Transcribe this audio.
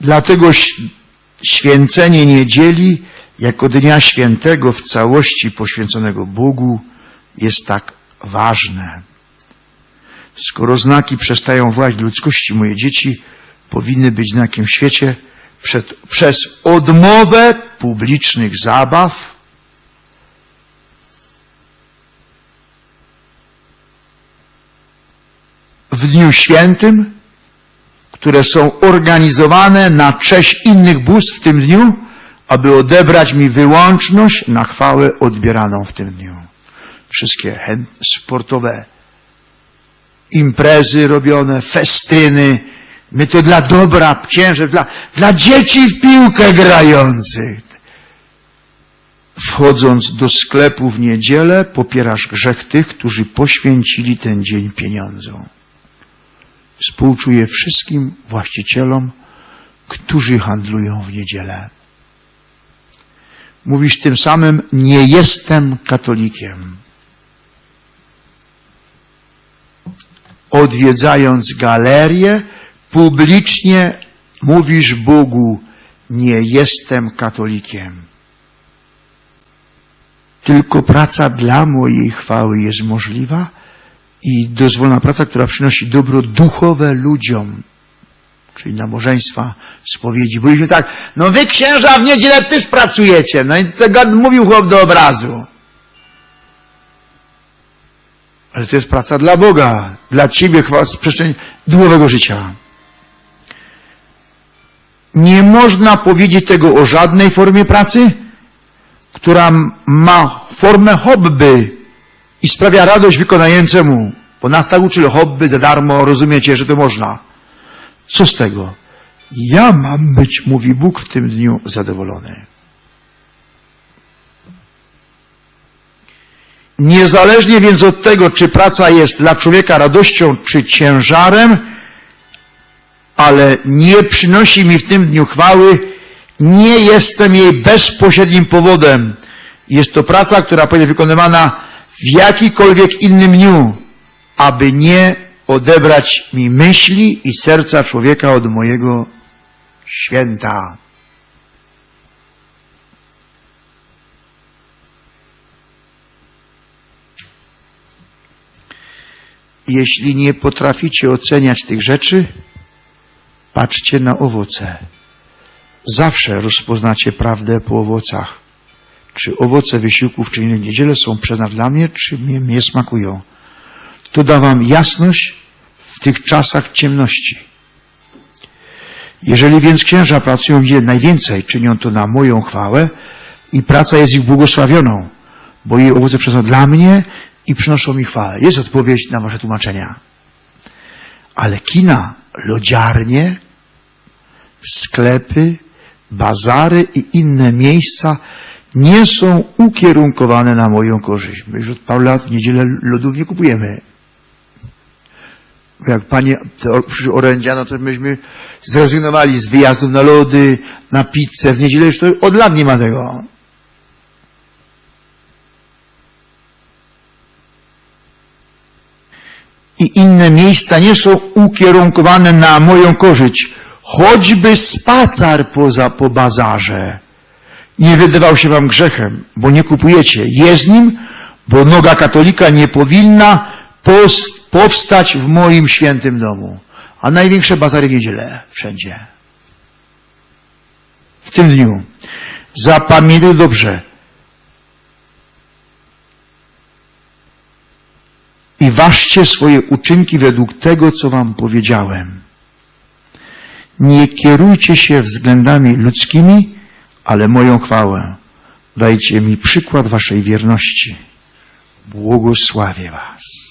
Dlatego święcenie niedzieli jako dnia świętego w całości poświęconego Bogu jest tak ważne. Skoro znaki przestają właść ludzkości, moje dzieci powinny być znakiem w świecie przed, przez odmowę publicznych zabaw, w dniu świętym, które są organizowane na cześć innych bóstw w tym dniu, aby odebrać mi wyłączność na chwałę odbieraną w tym dniu. Wszystkie sportowe imprezy robione, festyny. My to dla dobra księży, dla, dla dzieci w piłkę grających. Wchodząc do sklepu w niedzielę, popierasz grzech tych, którzy poświęcili ten dzień pieniądzom. Współczuję wszystkim właścicielom, którzy handlują w niedzielę. Mówisz tym samym, nie jestem katolikiem. Odwiedzając galerię, publicznie mówisz Bogu, nie jestem katolikiem. Tylko praca dla mojej chwały jest możliwa i dozwolona praca, która przynosi dobro duchowe ludziom, czyli nabożeństwa, spowiedzi. Byliśmy tak, no wy księża w niedzielę też pracujecie. No i tego mówił chłop do obrazu. Ale to jest praca dla Boga, dla Ciebie, chwała z przestrzeni duchowego życia. Nie można powiedzieć tego o żadnej formie pracy, która ma formę hobby i sprawia radość wykonającemu. Bo nas tak uczyli hobby za darmo, rozumiecie, że to można. Co z tego? Ja mam być, mówi Bóg, w tym dniu zadowolony. Niezależnie więc od tego, czy praca jest dla człowieka radością, czy ciężarem, ale nie przynosi mi w tym dniu chwały, nie jestem jej bezpośrednim powodem. Jest to praca, która być wykonywana w jakikolwiek innym dniu, aby nie odebrać mi myśli i serca człowieka od mojego święta. Jeśli nie potraficie oceniać tych rzeczy, patrzcie na owoce. Zawsze rozpoznacie prawdę po owocach. Czy owoce wysiłków czy innych niedzielę są przyznane dla mnie, czy mnie, mnie smakują. To da wam jasność w tych czasach ciemności. Jeżeli więc księża pracują w najwięcej, czynią to na moją chwałę i praca jest ich błogosławioną, bo jej owoce przynoszą dla mnie i przynoszą mi chwałę. Jest odpowiedź na wasze tłumaczenia. Ale kina, lodziarnie, sklepy, bazary i inne miejsca nie są ukierunkowane na moją korzyść. My już od paru lat w niedzielę lodów nie kupujemy. Jak panie przyszły orędzia, no to myśmy zrezygnowali z wyjazdów na lody, na pizzę. W niedzielę już to od lat nie ma tego. i inne miejsca nie są ukierunkowane na moją korzyść. Choćby spacer poza, po bazarze nie wydawał się wam grzechem, bo nie kupujecie. Jest nim, bo noga katolika nie powinna powstać w moim świętym domu. A największe bazary w niedzielę wszędzie. W tym dniu. Zapamiętaj dobrze. i ważcie swoje uczynki według tego, co wam powiedziałem. Nie kierujcie się względami ludzkimi, ale moją chwałę. Dajcie mi przykład waszej wierności. Błogosławię was.